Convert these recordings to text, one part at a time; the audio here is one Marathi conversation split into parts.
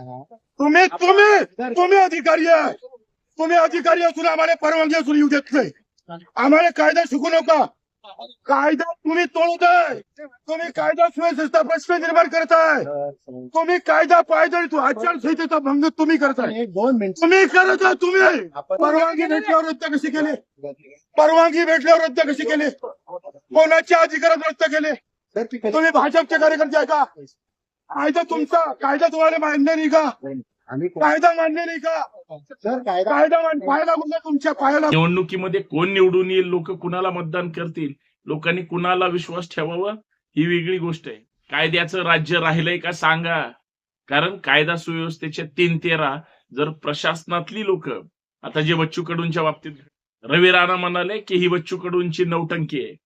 तुम्ही तुम्ही तुम्ही अधिकारी आहे. तुम्ही अधिकारी असून आम्हाला परवानगी असून येऊ देत नाही. आम्हाला कायदा शिकू नका. कायदा तुम्ही तोडताय तुम्ही कायदा सुव्यवस्थेचा प्रश्न निर्माण करताय तुम्ही कायदा पायदळी तू आचारसंहितेचा भंग तुम्ही करताय तुम्ही करत तुम्ही. परवानगी भेटल्यावर रद्द कशी केली? परवानगी भेटल्यावर रद्द कशी केली? कोणाच्या अधिकारात रद्द केले? तुम्ही भाजपचे कार्यकर्ते आहे का? कायदा तुमचा. कायदा तुम्हाला मान्य नाही का? आम्ही कायदा मान्य नाही का? सर कायदा कायदा मान- पाहायला म्हणजे तुमच्या पायाला. निवडणुकीमध्ये कोण निवडून येईल? लोक कुणाला मतदान करतील? लोकांनी कुणाला विश्वास ठेवावा? ही वेगळी गोष्ट आहे. कायद्याचं राज्य राहिलंय का सांगा. कारण कायदा सुव्यवस्थेचे तीन तेरा जर प्रशासनातली लोक आता जे बच्चू कडूंच्या बाबतीत रवी राणा म्हणाले की ही बच्चू कडूंची नौटंकी आहे.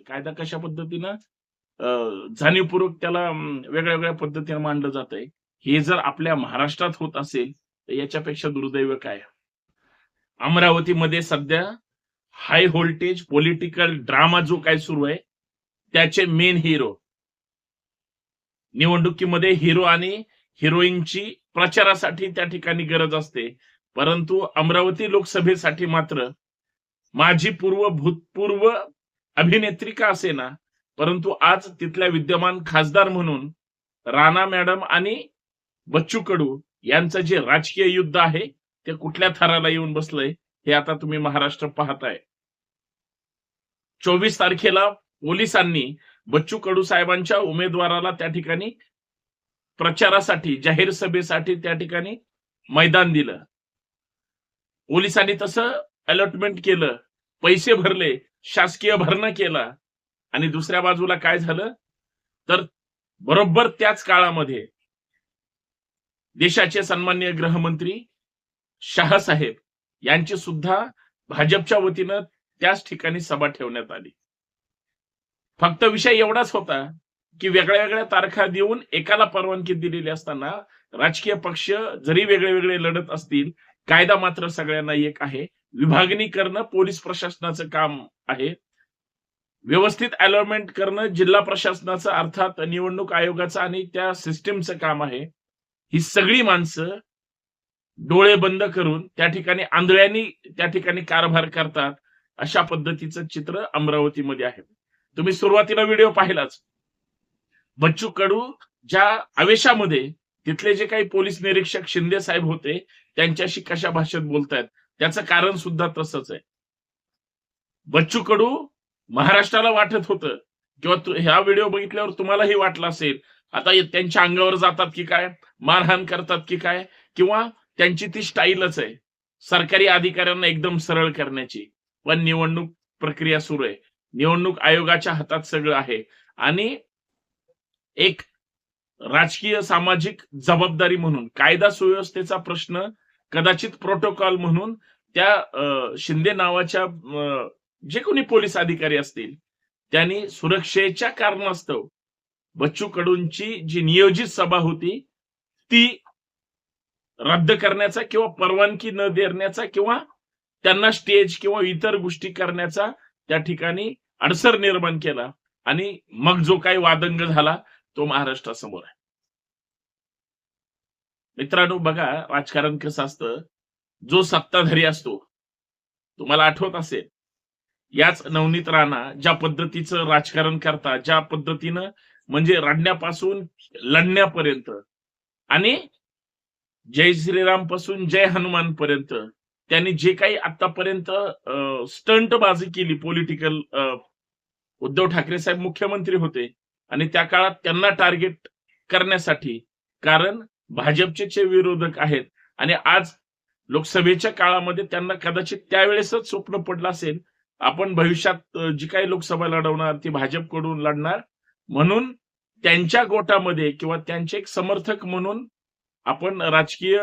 कायदा कशा पद्धतीनं? जाणीवपूर्वक त्याला वेगळ्या वेगळ्या पद्धतीने मांडलं जात आहे हे जर आपल्या महाराष्ट्रात होत असेल तर याच्यापेक्षा दुर्दैव काय? अमरावतीमध्ये सध्या हाय व्होल्टेज पॉलिटिकल ड्रामा जो काय सुरू आहे त्याचे मेन हिरो निवडणुकीमध्ये हिरो आणि हिरोईनची प्रचारासाठी त्या ठिकाणी गरज असते. परंतु अमरावती लोकसभेसाठी मात्र माझी पूर्व भूतपूर्व अभिनेत्री का असे ना परंतु आज तिथल्या विद्यमान खासदार म्हणून राणा मॅडम आणि बच्चू कडू यांचं जे राजकीय युद्ध आहे ते कुठल्या थराला येऊन बसलंय हे आता तुम्ही महाराष्ट्र पाहताय. चोवीस तारखेला पोलिसांनी बच्चू कडू साहेबांच्या उमेदवाराला त्या ठिकाणी प्रचारासाठी जाहीर सभेसाठी त्या ठिकाणी मैदान दिलं. पोलिसांनी तसं अलॉटमेंट केलं पैसे भरले शासकीय भरणं केला आणि दुसऱ्या बाजूला काय झालं? तर बरोबर त्याच काळामध्ये देशाचे सन्मान्य गृहमंत्री शहासाहेब यांची सुद्धा भाजपच्या वतीनं त्याच ठिकाणी सभा ठेवण्यात आली. फक्त विषय एवढाच होता की वेगळ्या वेगळ्या तारखा देऊन एकाला परवानगी दिलेली असताना राजकीय पक्ष जरी वेगळे वेगळे लढत असतील कायदा मात्र सगळ्यांना एक आहे. विभागणी करणं पोलीस प्रशासनाचं काम आहे. व्यवस्थित अलॉटमेंट करणं जिल्हा प्रशासनाचं अर्थात निवडणूक आयोगाचं आणि त्या सिस्टीमचं काम आहे. ही सगळी माणसं डोळे बंद करून त्या ठिकाणी आंधळ्यांनी त्या ठिकाणी कारभार करतात अशा पद्धतीचं चित्र अमरावतीमध्ये आहे. तुम्ही सुरुवातीला व्हिडिओ पाहिलाच. बच्चू कडू ज्या आवेशामध्ये तिथले जे काही पोलीस निरीक्षक शिंदे साहेब होते त्यांच्याशी कशा भाषेत बोलतायत त्याचं कारण सुद्धा तसंच आहे. बच्चू कडू महाराष्ट्राला वाटत होतं. किंवा ह्या व्हिडिओ बघितल्यावर तुम्हालाही वाटलं असेल. आता त्यांच्या अंगावर जातात की काय? मारहाण करतात की काय? किंवा त्यांची ती स्टाईलच आहे. सरकारी अधिकाऱ्यांना एकदम सरळ करण्याची. पण निवडणूक प्रक्रिया सुरू आहे. निवडणूक आयोगाच्या हातात सगळं आहे. आणि एक राजकीय सामाजिक जबाबदारी म्हणून कायदा सुव्यवस्थेचा प्रश्न कदाचित प्रोटोकॉल म्हणून त्या शिंदे नावाच्या जे कोणी पोलीस अधिकारी असतील त्यांनी सुरक्षेच्या कारणास्तव बच्चू कडूंची जी नियोजित सभा होती ती रद्द करण्याचा किंवा परवानगी न देण्याचा किंवा त्यांना स्टेज किंवा इतर गोष्टी करण्याचा त्या ठिकाणी अडसर निर्माण केला आणि मग जो काही वादंग झाला तो महाराष्ट्रासमोर आहे. मित्रांनो बघा राजकारण कसं असतं? जो सत्ताधारी असतो तुम्हाला आठवत असेल याच नवनीत राणा ज्या पद्धतीचं राजकारण करता ज्या पद्धतीनं म्हणजे रडण्यापासून लढण्यापर्यंत आणि जय श्रीरामपासून जय हनुमान पर्यंत त्यांनी जे काही आतापर्यंत स्टंटबाजी केली पॉलिटिकल उद्धव ठाकरे साहेब मुख्यमंत्री होते आणि त्या काळात त्यांना टार्गेट करण्यासाठी कारण भाजपचे जे विरोधक आहेत आणि आज लोकसभेच्या काळामध्ये त्यांना कदाचित त्यावेळेसच स्वप्न पडलं असेल आपण भविष्यात जी काही लोकसभा लढवणार ती भाजपकडून लढणार. म्हणून त्यांच्या गोटामध्ये किंवा त्यांचे एक समर्थक म्हणून आपण राजकीय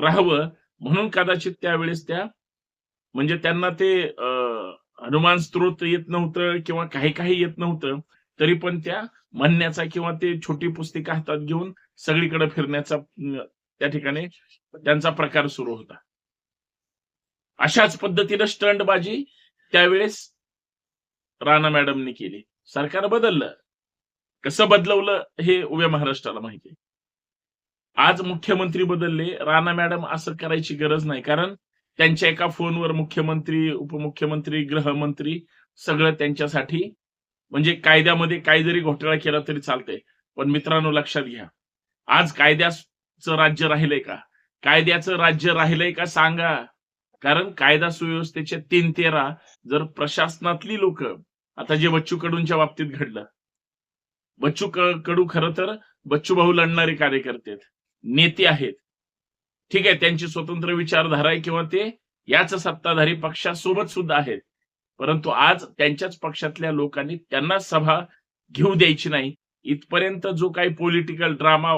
राहावं. म्हणून कदाचित त्यावेळेस त्या म्हणजे त्यांना ते हनुमान स्त्रोत येत नव्हतं किंवा काही काही येत नव्हतं तरी पण त्या म्हणण्याचा किंवा ते छोटी पुस्तिका हातात घेऊन सगळीकडे फिरण्याचा त्या ठिकाणी त्यांचा प्रकार सुरू होता. अशाच पद्धतीनं स्टंटबाजी त्यावेळेस राणा मॅडमनी केली. सरकार बदललं. कसं बदलवलं हे उभ्या महाराष्ट्राला माहिती आहे. आज मुख्यमंत्री बदलले राणा मॅडम असं करायची गरज नाही. कारण त्यांच्या एका फोनवर मुख्यमंत्री उपमुख्यमंत्री गृहमंत्री सगळं त्यांच्यासाठी म्हणजे कायद्यामध्ये काही जरी घोटाळा केला तरी चालतंय. पण मित्रांनो लक्षात घ्या. आज कायद्याचं राज्य राहिलंय का? कायद्याचं राज्य राहिलंय का सांगा. कारण कायदा सुव्यवस्थेचे तीन तेरा जर प्रशासनातली लोक आता जे बच्चू कडूंच्या बाबतीत घडलं. बच्चू कडू खर तर बच्चू भाऊ लढणारे कार्यकर्ते आहेत नेते आहेत. ठीक आहे त्यांची स्वतंत्र विचारधारा आहे किंवा ते याच सत्ताधारी पक्षासोबत सुद्धा आहेत. परंतु आज त्यांच्याच पक्षातल्या लोकांनी त्यांना सभा घेऊ द्यायची नाही. इथपर्यंत जो काही पॉलिटिकल ड्रामा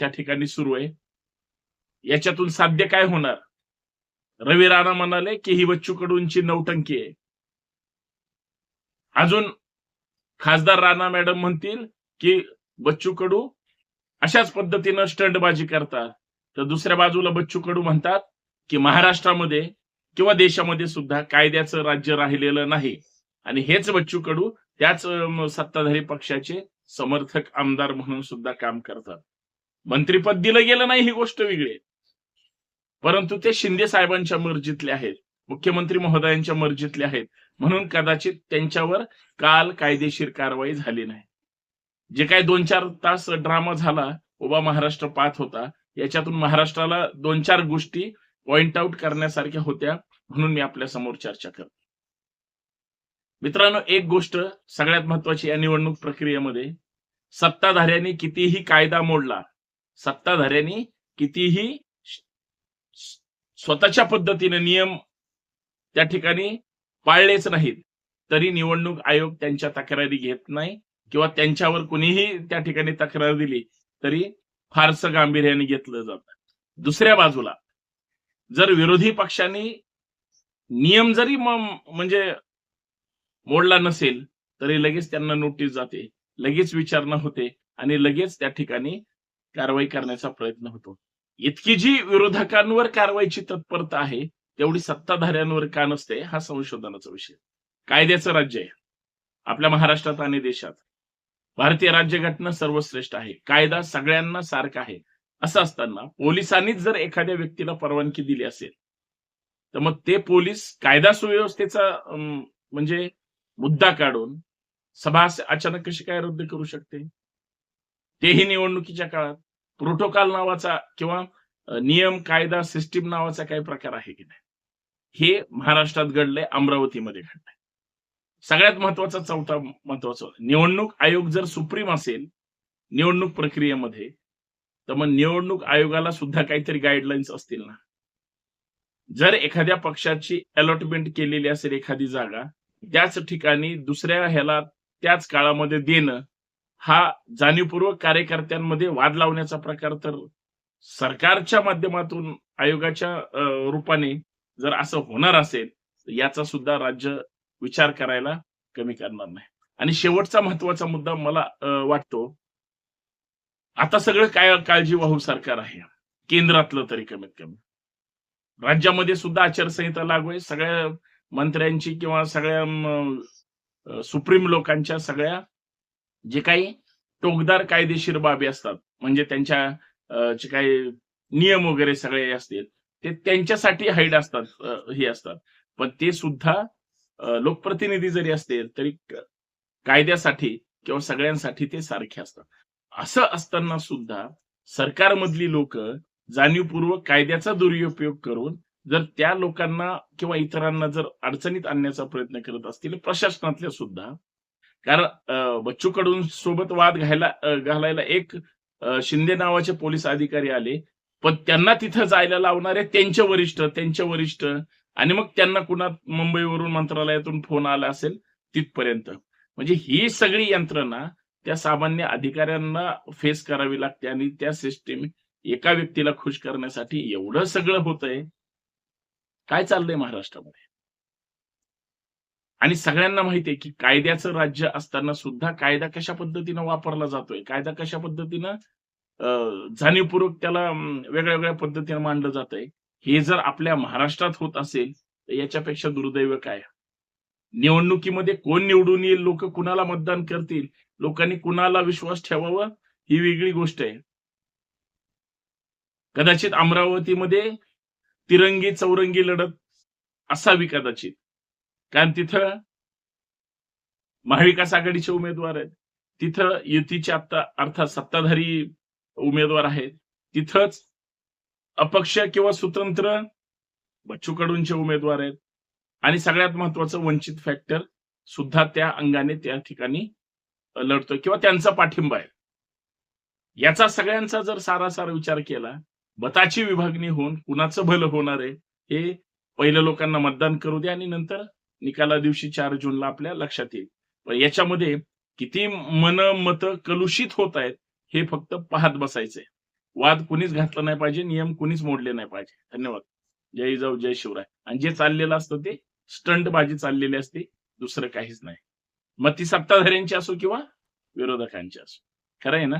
त्या ठिकाणी सुरू आहे याच्यातून साध्य काय होणार? रवी राणा म्हणाले की ही बच्चू कडूंची नौटंकी आहे. अजून खासदार राणा मॅडम म्हणतील की बच्चू कडू अशाच पद्धतीनं स्टंटबाजी करतात. तर दुसऱ्या बाजूला बच्चू कडू म्हणतात की महाराष्ट्रामध्ये किंवा देशामध्ये सुद्धा कायद्याचं राज्य राहिलेलं नाही. आणि हेच बच्चू कडू त्याच सत्ताधारी पक्षाचे समर्थक आमदार म्हणून सुद्धा काम करतात. मंत्रीपद दिलं गेलं नाही ही गोष्ट वेगळी आहे. परंतु ते शिंदे साहेबांच्या मर्जीतले आहेत मुख्यमंत्री महोदयांच्या मर्जीतले आहेत. म्हणून कदाचित त्यांच्यावर काल कायदेशीर कारवाई झाली नाही. जे काही दोन चार तास ड्रामा झाला उभा महाराष्ट्र पाहत होता याच्यातून महाराष्ट्राला दोन चार गोष्टी पॉइंट आउट करण्यासारख्या होत्या म्हणून मी आपल्यासमोर चर्चा करतो. मित्रांनो एक गोष्ट सगळ्यात महत्वाची या निवडणूक प्रक्रियेमध्ये सत्ताधाऱ्यांनी कितीही कायदा मोडला सत्ताधाऱ्यांनी कितीही स्वतःच्या पद्धतीने नियम त्या ठिकाणी पाळलेच नाहीत. तरी निवडणूक आयोग त्यांच्या तक्रारी घेत नाही किंवा त्यांच्यावर कुणीही त्या ठिकाणी तक्रार दिली तरी फारसं गांभीर्याने घेतलं जात दुसऱ्या बाजूला जर विरोधी पक्षांनी नियम जरी म्हणजे मोडला नसेल तरी लगेच त्यांना नोटीस जाते लगेच विचारणा होते आणि लगेच त्या ठिकाणी कारवाई करण्याचा प्रयत्न होतो. इतकी जी विरोधकांवर कारवाईची तत्परता आहे तेवढी सत्ताधाऱ्यांवर का नसते हा संशोधनाचा विषय. कायद्याचं राज्य आहे. आपल्या महाराष्ट्रात आणि देशात. भारतीय राज्यघटना सर्वश्रेष्ठ आहे. कायदा सगळ्यांना सारखा आहे. असं असताना पोलिसांनीच जर एखाद्या व्यक्तीला परवानगी दिली असेल तर मग ते पोलीस कायदा सुव्यवस्थेचा अं, म्हणजे मुद्दा काढून सभा अचानक कशी काय रद्द करू शकते? तेही निवडणुकीच्या काळात. प्रोटोकॉल नावाचा किंवा नियम कायदा सिस्टीम नावाचा काही प्रकार आहे की नाही? हे महाराष्ट्रात घडलंय अमरावतीमध्ये घडलंय. सगळ्यात महत्त्वाचा चौथा महत्त्वाचा निवडणूक आयोग जर सुप्रीम असेल निवडणूक प्रक्रियेमध्ये तर मग निवडणूक आयोगाला सुद्धा काहीतरी गाईडलाईन्स असतील ना? जर एखाद्या पक्षाची अलॉटमेंट केलेली असेल एखादी जागा त्याच ठिकाणी दुसऱ्या ह्याला त्याच काळामध्ये देणं हा जाणीवपूर्वक कार्यकर्त्यांमध्ये वाद लावण्याचा प्रकार तर सरकारच्या माध्यमातून आयोगाच्या रूपाने जर असं होणार असेल तर याचा सुद्धा राज्य विचार करायला कमी करणार नाही. आणि शेवटचा महत्त्वाचा मुद्दा मला वाटतो आता सगळं काय काळजी वाहू सरकार आहे. केंद्रातलं तरी कमीत कमी. राज्यामध्ये सुद्धा आचारसंहिता लागू आहे. सगळ्या मंत्र्यांची किंवा सगळ्या सुप्रीम लोकांच्या सगळ्या जे काही टोकदार कायदेशीर बाबी असतात म्हणजे त्यांच्या जे काही नियम वगैरे सगळे असतील ते त्यांच्यासाठी हाईड असतात हे असतात. पण ते सुद्धा लोकप्रतिनिधी जरी असतील तरी कायद्यासाठी किंवा सगळ्यांसाठी ते सारखे असतात. असं असताना सुद्धा सरकारमधली लोक जाणीवपूर्वक कायद्याचा दुरुपयोग करून जर त्या लोकांना किंवा इतरांना जर अडचणीत आणण्याचा प्रयत्न करत असतील प्रशासनातल्या सुद्धा कारण बच्चू कडून सोबत वाद घायला घालायला एक शिंदे नावाचे पोलीस अधिकारी आले. पण त्यांना तिथं जायला लावणारे त्यांचे वरिष्ठ त्यांचे वरिष्ठ आणि मग त्यांना कुणा मुंबईवरून मंत्रालयातून फोन आला असेल तिथपर्यंत. म्हणजे ही सगळी यंत्रणा त्या सामान्य अधिकाऱ्यांना फेस करावी लागते आणि त्या सिस्टीम एका व्यक्तीला खुश करण्यासाठी एवढं सगळं होतंय. काय चाललंय महाराष्ट्रामध्ये? आणि सगळ्यांना माहितीये की कायद्याचं राज्य असताना सुद्धा कायदा कशा पद्धतीनं वापरला जातोय? कायदा कशा पद्धतीनं अं, जाणीवपूर्वक त्याला वेगळ्या वेगळ्या पद्धतीनं मांडलं जातंय? हे जर आपल्या महाराष्ट्रात होत असेल तर याच्यापेक्षा दुर्दैव काय? निवडणुकीमध्ये कोण निवडून येईल? लोक कुणाला मतदान करतील? लोकांनी कुणाला विश्वास ठेवावा? ही वेगळी गोष्ट आहे. कदाचित अमरावतीमध्ये तिरंगी चौरंगी लढत असावी कदाचित. कारण तिथं महाविकास आघाडीचे उमेदवार आहेत. तिथं युतीचे आता अर्थात सत्ताधारी उमेदवार आहेत. तिथंच अपक्ष किंवा स्वतंत्र बच्चू कडूंचे उमेदवार आहेत. आणि सगळ्यात महत्वाचं वंचित फॅक्टर सुद्धा त्या अंगाने त्या ठिकाणी लढतोय किंवा त्यांचा पाठिंबा आहे. याचा सगळ्यांचा जर सारासार विचार केला मताची विभागणी होऊन कुणाचं भलं होणार आहे हे पहिलं लोकांना मतदान करू द्या आणि नंतर निकाला दिवशी चार जूनला आपल्या लक्षात येईल. पण याच्यामध्ये किती मन मत कलुषित होत आहेत हे फक्त पाहत बसायचंय. वाद कुणीच घातला नाही पाहिजे नियम कुणीच मोडले नाही पाहिजे. धन्यवाद. जय जाऊ जय शिवराय. आणि जे चाललेलं असतं ते स्टंट बाजी चाललेली असते दुसरं काहीच नाही. मग ती सत्ताधाऱ्यांची असो किंवा विरोधकांची असो. खरं आहे ना?